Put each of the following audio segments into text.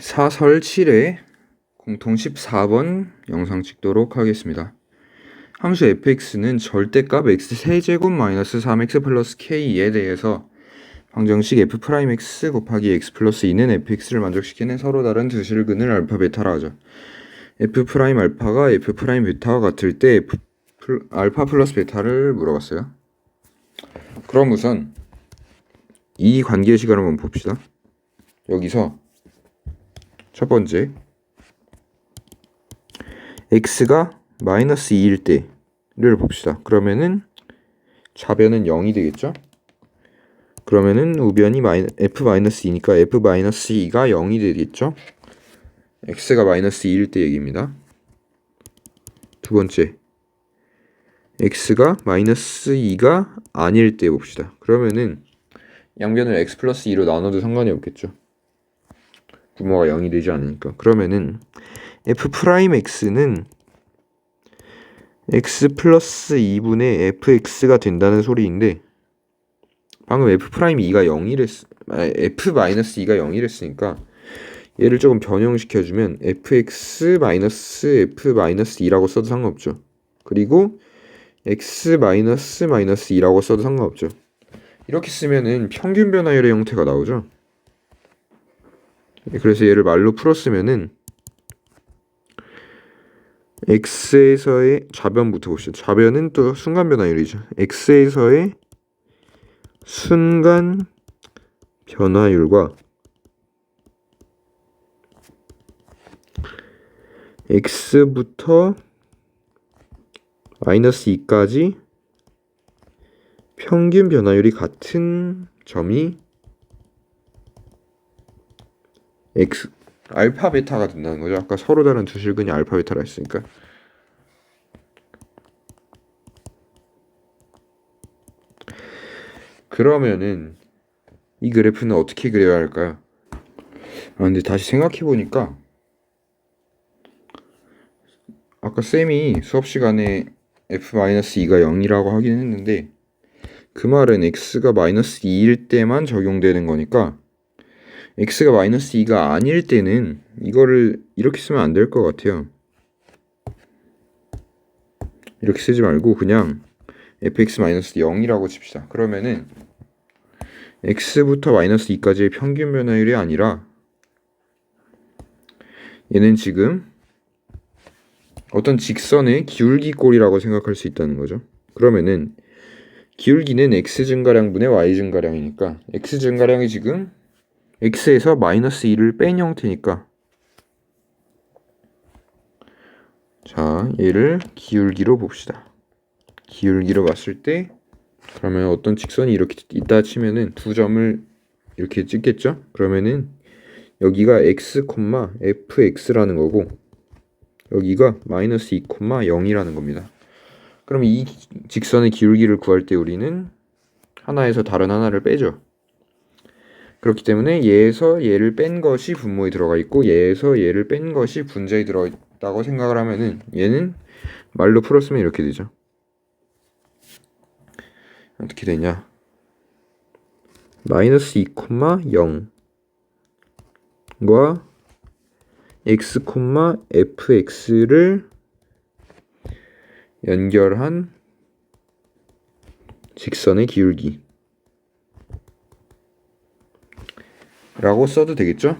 사설 7회 공통 14번 영상 찍도록 하겠습니다. 함수 fx는 절대값 x 세제곱 마이너스 3x 플러스 k에 대해서 방정식 f 프라임 x 곱하기 x 플러스 2는 fx를 만족시키는 서로 다른 두 실근을 알파 베타라 하죠. f 알파가 f 베타와 같을 때 f 플- 알파 플러스 베타를 물어봤어요. 그럼 우선 이 관계식을 한번 봅시다. 여기서 첫 번째 x가 마이너스 2일 때를 봅시다. 그러면은 좌변은 0이 되겠죠? 그러면은 우변이 마이, f 마이너스 2니까 f 마이너스 2가 0이 되겠죠? x가 마이너스 2일 때 얘기입니다. 두 번째 x가 마이너스 2가 아닐 때 봅시다. 그러면은 양변을 x 플러스 2로 나눠도 상관이 없겠죠. 부모가 0이 되지 않으니까. 그러면은 f 프라임 x는 x 플러스 2분의 fx가 된다는 소리인데 방금 f 프라임 2가 0이랬 아, f 마이너스 2가 0이랬으니까 얘를 조금 변형시켜 주면 fx 마이너스 f 마이너스 2라고 써도 상관없죠. 그리고 x 마이너스 마이너스 2라고 써도 상관없죠. 이렇게 쓰면은 평균 변화율의 형태가 나오죠 그래서 얘를 말로 풀었으면은 x에서의 좌변부터 봅시다. 좌변은 또 순간 변화율이죠. x에서의 순간 변화율과 x부터 마이너스 2까지 평균 변화율이 같은 점이 x 알파 베타가 된다는 거죠. 아까 서로 다른 두 실근이 알파 베타라 했으니까. 그러면은 이 그래프는 어떻게 그려야 할까요? 아 근데 다시 생각해 보니까 아까 쌤이 수업 시간에 f-2가 0이라고 하긴 했는데 그 말은 x가 마이너스 2일 때만 적용되는 거니까 x가 마이너스 2가 아닐 때는 이거를 이렇게 쓰면 안 될 것 같아요. 이렇게 쓰지 말고 그냥 fx 마이너스 0이라고 칩시다. 그러면은 x부터 마이너스 2까지의 평균 변화율이 아니라 얘는 지금 어떤 직선의 기울기 꼴이라고 생각할 수 있다는 거죠. 그러면은 기울기는 x 증가량분의 y 증가량이니까 x 증가량이 지금 x에서 마이너스 2를 뺀 형태니까. 자 얘를 기울기로 봅시다. 기울기로 봤을 때 그러면 어떤 직선이 이렇게 있다 치면은 두 점을 이렇게 찍겠죠? 그러면은 여기가 x, fx라는 거고 여기가 마이너스 2, 0이라는 겁니다. 그럼 이 직선의 기울기를 구할 때 우리는 하나에서 다른 하나를 빼죠 그렇기 때문에 얘에서 얘를 뺀 것이 분모에 들어가 있고 얘에서 얘를 뺀 것이 분자에 들어 있다고 생각을 하면은 얘는 말로 풀었으면 이렇게 되죠. 어떻게 되냐? 마이너스 2, 0과 x, fx를 연결한 직선의 기울기 라고 써도 되겠죠?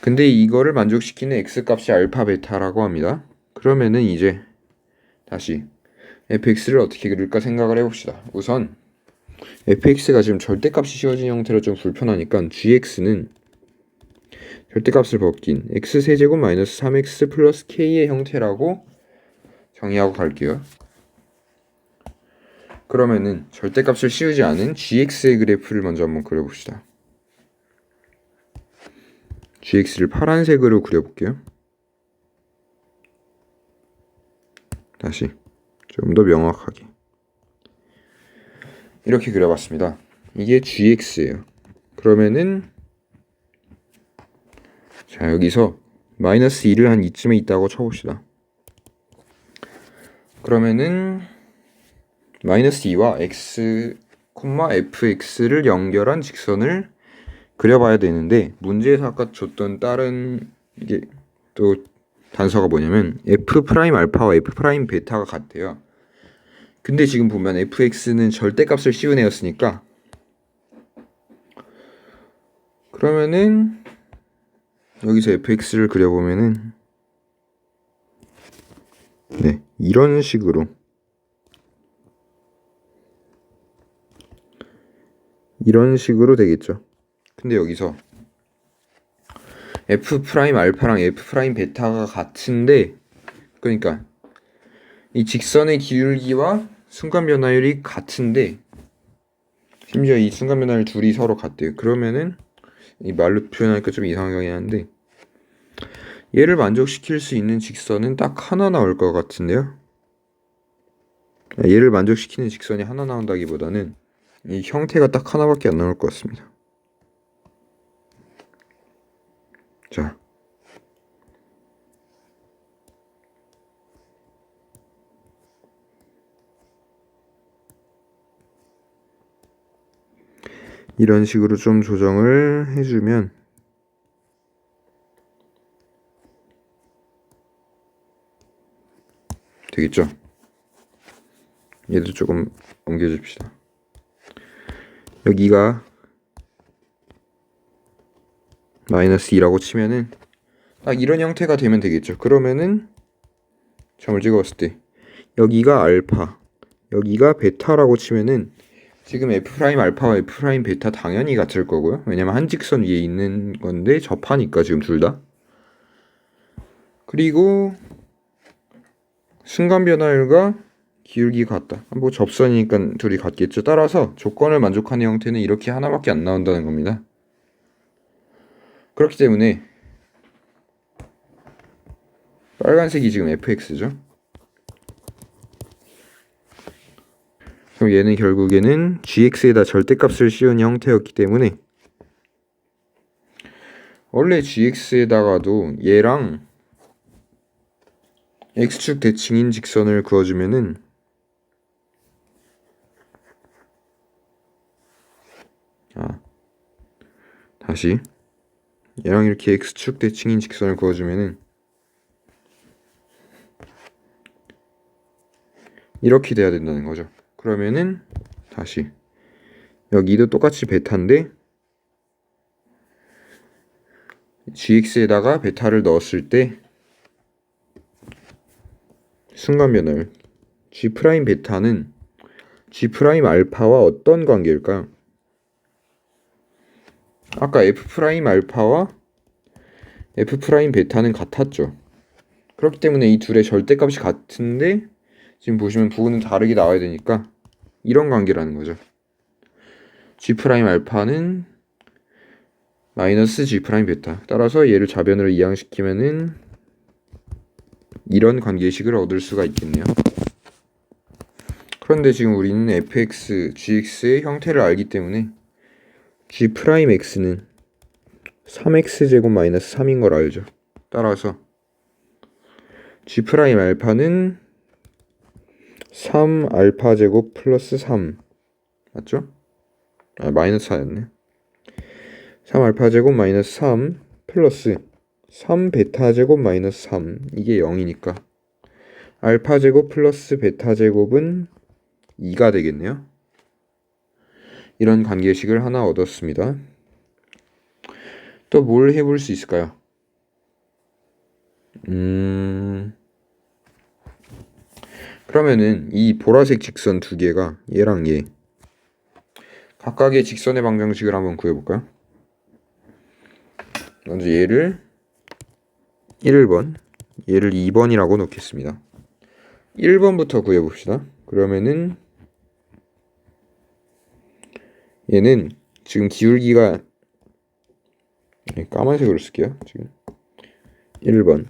근데 이거를 만족시키는 x 값이 알파 베타라고 합니다. 그러면은 이제 다시 fx를 어떻게 그릴까 생각을 해봅시다. 우선 fx가 지금 절대값이 씌워진 형태로 좀 불편하니까 gx는 절대값을 벗긴 x 세제곱 마이너스 3x 플러스 k의 형태라고 정의하고 갈게요. 그러면은 절대값을 씌우지 않은 gx의 그래프를 먼저 한번 그려봅시다. gx를 파란색으로 그려볼게요. 다시 좀 더 명확하게 이렇게 그려봤습니다. 이게 gx예요. 그러면은 자 여기서 마이너스 2를 한 이쯤에 있다고 쳐봅시다. 그러면은 마이너스 2와 x, fx를 연결한 직선을 그려봐야 되는데 문제에서 아까 줬던 다른 이게 또 단서가 뭐냐면 f 프라임 알파와 f 프라임 베타가 같대요. 근데 지금 보면 fx는 절대값을 씌운 애였으니까 그러면은 여기서 fx를 그려보면은 네 이런 식으로 이런 식으로 되겠죠. 근데 여기서 f 프라임 알파랑 f 프라임 베타가 같은데 그러니까 이 직선의 기울기와 순간 변화율이 같은데 심지어 이 순간 변화율 둘이 서로 같대요. 그러면은 이 말로 표현하니까 좀 이상하긴 한데 얘를 만족시킬 수 있는 직선은 딱 하나 나올 것 같은데요. 아, 얘를 만족시키는 직선이 하나 나온다기보다는 이 형태가 딱 하나밖에 안 나올 것 같습니다. 자. 이런 식으로 좀 조정을 해주면 되겠죠? 얘도 조금 옮겨줍시다. 여기가 마이너스 2라고 치면은 딱 이런 형태가 되면 되겠죠. 그러면은 점을 찍어봤을 때 여기가 알파, 여기가 베타라고 치면은 지금 f 프라임 알파와 f 프라임 베타 당연히 같을 거고요. 왜냐면 한 직선 위에 있는 건데 접하니까 지금 둘 다. 그리고 순간 변화율과 기울기 같다. 뭐 접선이니까 둘이 같겠죠. 따라서 조건을 만족하는 형태는 이렇게 하나밖에 안 나온다는 겁니다. 그렇기 때문에 빨간색이 지금 fx죠. 그럼 얘는 결국에는 gx에다 절대값을 씌운 형태였기 때문에 원래 gx에다가도 얘랑 x축 대칭인 직선을 그어주면은 아 다시 얘랑 이렇게 x축 대칭인 직선을 그어주면은 이렇게 돼야 된다는 거죠. 그러면은 다시 여기도 똑같이 베타인데 gx에다가 베타를 넣었을 때 순간 변화율 g 프라임 베타는 g 프라임 알파와 어떤 관계일까요? 아까 f 프라임 알파와 f 프라임 베타는 같았죠. 그렇기 때문에 이 둘의 절대값이 같은데 지금 보시면 부호는 다르게 나와야 되니까 이런 관계라는 거죠. g 프라임 알파는 마이너스 g 프라임 베타. 따라서 얘를 좌변으로 이항시키면은 이런 관계식을 얻을 수가 있겠네요. 그런데 지금 우리는 fx, gx의 형태를 알기 때문에 g 프라임 x는 3x 제곱 마이너스 3인 걸 알죠. 따라서 g 프라임 알파는 3 알파 제곱 플러스 3 맞죠? 아 마이너스 4였네. 3 알파 제곱 마이너스 3 플러스 3 베타 제곱 마이너스 3 이게 0이니까 알파 제곱 플러스 베타 제곱은 2가 되겠네요. 이런 관계식을 하나 얻었습니다. 또 뭘 해볼 수 있을까요? 음... 그러면은 이 보라색 직선 두 개가 얘랑 얘 각각의 직선의 방정식을 한번 구해볼까요? 먼저 얘를 1번, 얘를 2번이라고 놓겠습니다. 1번부터 구해봅시다. 그러면은 얘는 지금 기울기가 네, 까만색으로 쓸게요. 지금 1번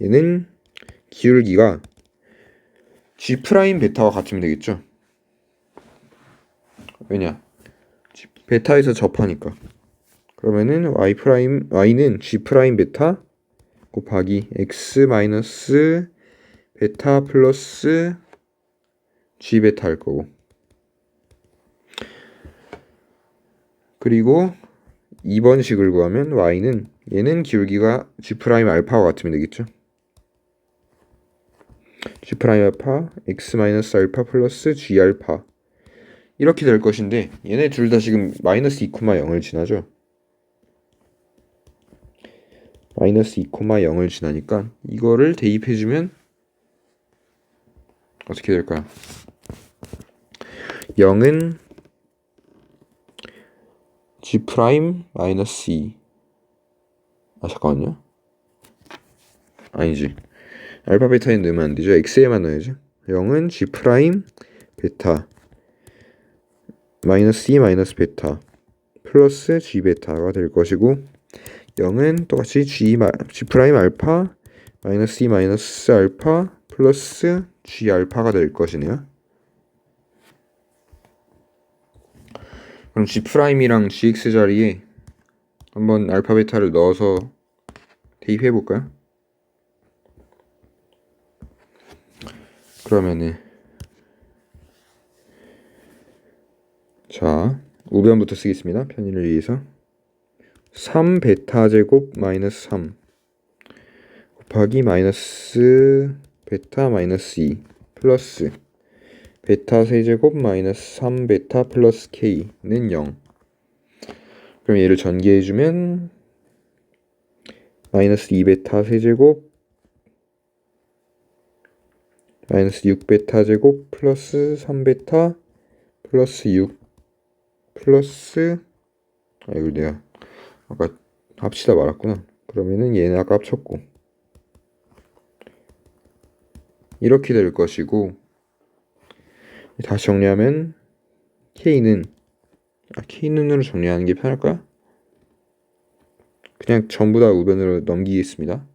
얘는 기울기가 G 프라임 베타와 같으면 되겠죠? 왜냐? 베타에서 접하니까. 그러면은 y 프라임 y는 G 프라임 베타 곱하기 x 마이너스 베타 플러스 G 베타 할 거고. 그리고 2번 식을 구하면 y는 얘는 기울기가 g 프라임 알파와 같으면 되겠죠. g 프라임 알파 x 마이너스 알파 플러스 g 알파 이렇게 될 것인데 얘네 둘 다 지금 마이너스 2,0을 지나죠. 마이너스 2,0을 지나니까 이거를 대입해주면 어떻게 될까요? 0은 g 프라임 마이너스 2. 아 잠깐만요. 아니지. 알파 베타에 넣으면 안 되죠. x에만 넣어야죠. 0은 g 프라임 베타 마이너스 2 마이너스 베타 플러스 g 베타가 될 것이고 0은 똑같이 g 프라임 알파 마이너스 2 마이너스 알파 플러스 g 알파가 될 것이네요. 그럼 g 프라임이랑 gx 자리에 한번 알파 베타를 넣어서 대입해 볼까요? 그러면은 자 우변부터 쓰겠습니다. 편의를 위해서 3 베타 제곱 마이너스 3 곱하기 마이너스 베타 마이너스 2 플러스 베타 세제곱 마이너스 3 베타 플러스 k는 0 그럼 얘를 전개해주면 마이너스 2 베타 세제곱 마이너스 6 베타 제곱 플러스 3 베타 플러스 6 플러스 아 이걸 내가 아까 합치다 말았구나. 그러면은 아까 합쳤고. 이렇게 될 것이고 다시 정리하면 k는 아 k는으로 정리하는 게 편할까요? 그냥 전부 다 우변으로 넘기겠습니다.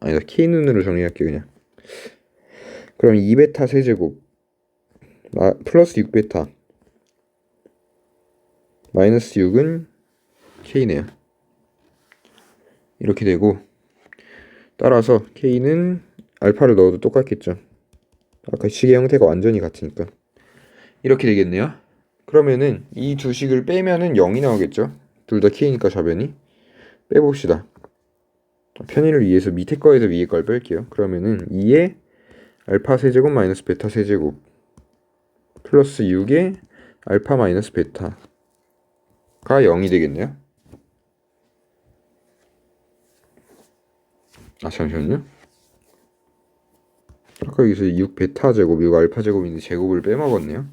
아니다 k는으로 정리할게 그냥. 그럼 2베타 세제곱 마, 플러스 6베타 마이너스 6은 k네요. 이렇게 되고 따라서 k는 알파를 넣어도 똑같겠죠 아까 식의 형태가 완전히 같으니까. 이렇게 되겠네요. 그러면은 이 두 식을 빼면은 0이 나오겠죠? 둘 다 k니까 좌변이? 빼봅시다. 편의를 위해서 밑에 거에서 위에 걸 뺄게요. 그러면은 2에 알파 세제곱 마이너스 베타 세제곱 플러스 6에 알파 마이너스 베타가 0이 되겠네요. 아 잠시만요 아까 여기서 6 베타 제곱, 6 알파 제곱인데 제곱을 빼먹었네요.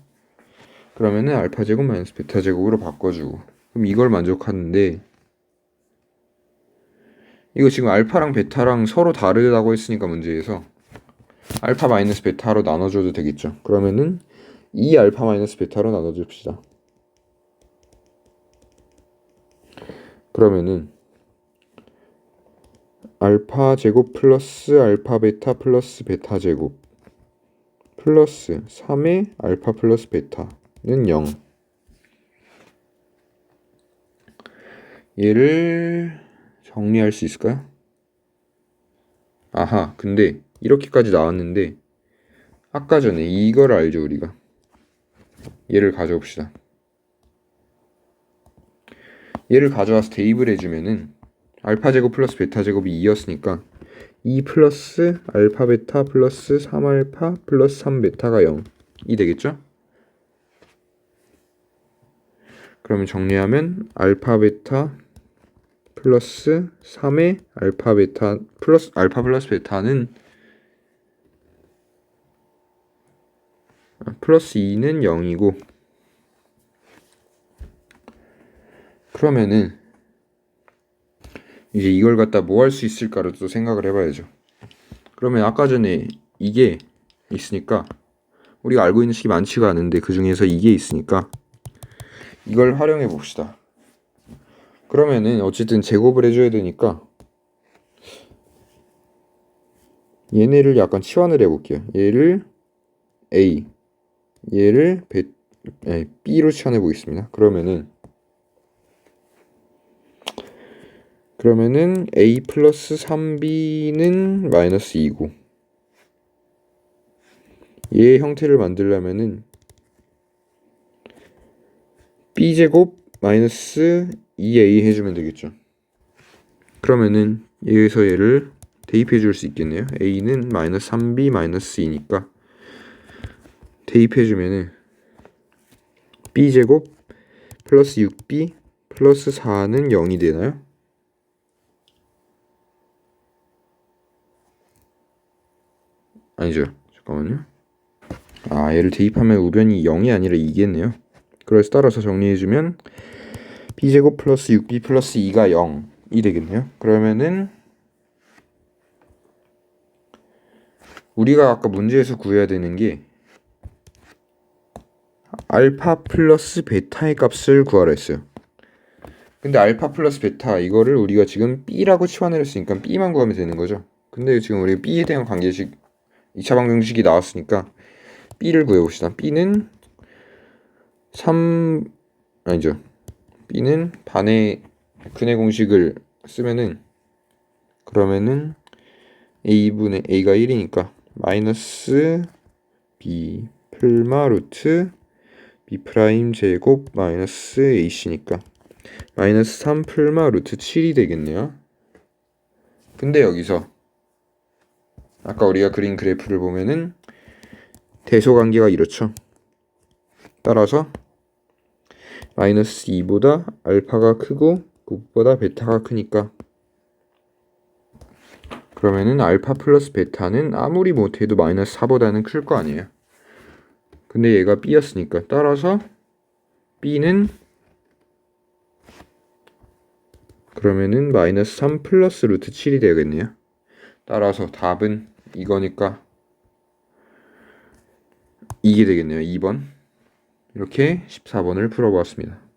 그러면은 알파 제곱 마이너스 베타 제곱으로 바꿔주고 그럼 이걸 만족하는데 이거 지금 알파랑 베타랑 서로 다르다고 했으니까 문제에서 알파 마이너스 베타로 나눠줘도 되겠죠. 그러면은 2 알파 마이너스 베타로 나눠줍시다. 그러면은 알파 제곱 플러스 알파 베타 플러스 베타 제곱 플러스 3의 알파 플러스 베타는 0 얘를 정리할 수 있을까요? 아하 근데 이렇게까지 나왔는데 아까 전에 이걸 알죠 우리가? 얘를 가져옵시다. 얘를 가져와서 대입을 해주면은 알파 제곱 플러스 베타 제곱이 2였으니까 2 플러스 알파 베타 플러스 3 알파 플러스 3 베타가 0이 되겠죠? 그러면 정리하면 알파 베타 플러스 3의 알파 베타 플러스 알파 플러스 베타는 플러스 2는 0이고 그러면은 이제 이걸 갖다 뭐 할 수 있을까를 또 생각을 해봐야죠. 그러면 아까 전에 이게 있으니까 우리가 알고 있는 식이 많지가 않은데 그 중에서 이게 있으니까 이걸 활용해 봅시다. 그러면은 어쨌든 제곱을 해줘야 되니까 얘네를 약간 치환을 해볼게요. 얘를 A, 얘를 B로 치환해 보겠습니다. 그러면은 그러면은 a 플러스 3b는 마이너스 2고 얘의 형태를 만들려면은 b제곱 마이너스 2a 해주면 되겠죠. 그러면은 여기서 얘를 대입해 줄 수 있겠네요. a는 마이너스 3b 마이너스 2니까 대입해 주면은 b제곱 플러스 6b 플러스 4는 0이 되나요? 아니죠. 잠깐만요. 아, 얘를 대입하면 우변이 0이 아니라 2겠네요. 그래서 따라서 정리해주면 b제곱 플러스 6b 플러스 2가 0이 되겠네요. 그러면은 우리가 아까 문제에서 구해야 되는 게 알파 플러스 베타의 값을 구하라 했어요. 근데 알파 플러스 베타 이거를 우리가 지금 b라고 치환해냈으니까 b만 구하면 되는 거죠. 근데 지금 우리 b에 대한 관계식 2차 방정식이 나왔으니까 b를 구해봅시다. b는 3 아니죠. b는 반의 근의 공식을 쓰면은 그러면은 a분의 a가 1이니까 마이너스 b 플마 루트 b 프라임 제곱 마이너스 ac니까 마이너스 3 플마 루트 7이 되겠네요. 근데 여기서 아까 우리가 그린 그래프를 보면은 대소 관계가 이렇죠. 따라서 마이너스 2보다 알파가 크고 9보다 베타가 크니까 그러면은 알파 플러스 베타는 아무리 못해도 마이너스 4보다는 클 거 아니에요. 근데 얘가 b였으니까 따라서 b는 그러면은 마이너스 3 플러스 루트 7이 되겠네요. 따라서 답은 이거니까 이게 되겠네요. 2번. 이렇게 14번을 풀어보았습니다.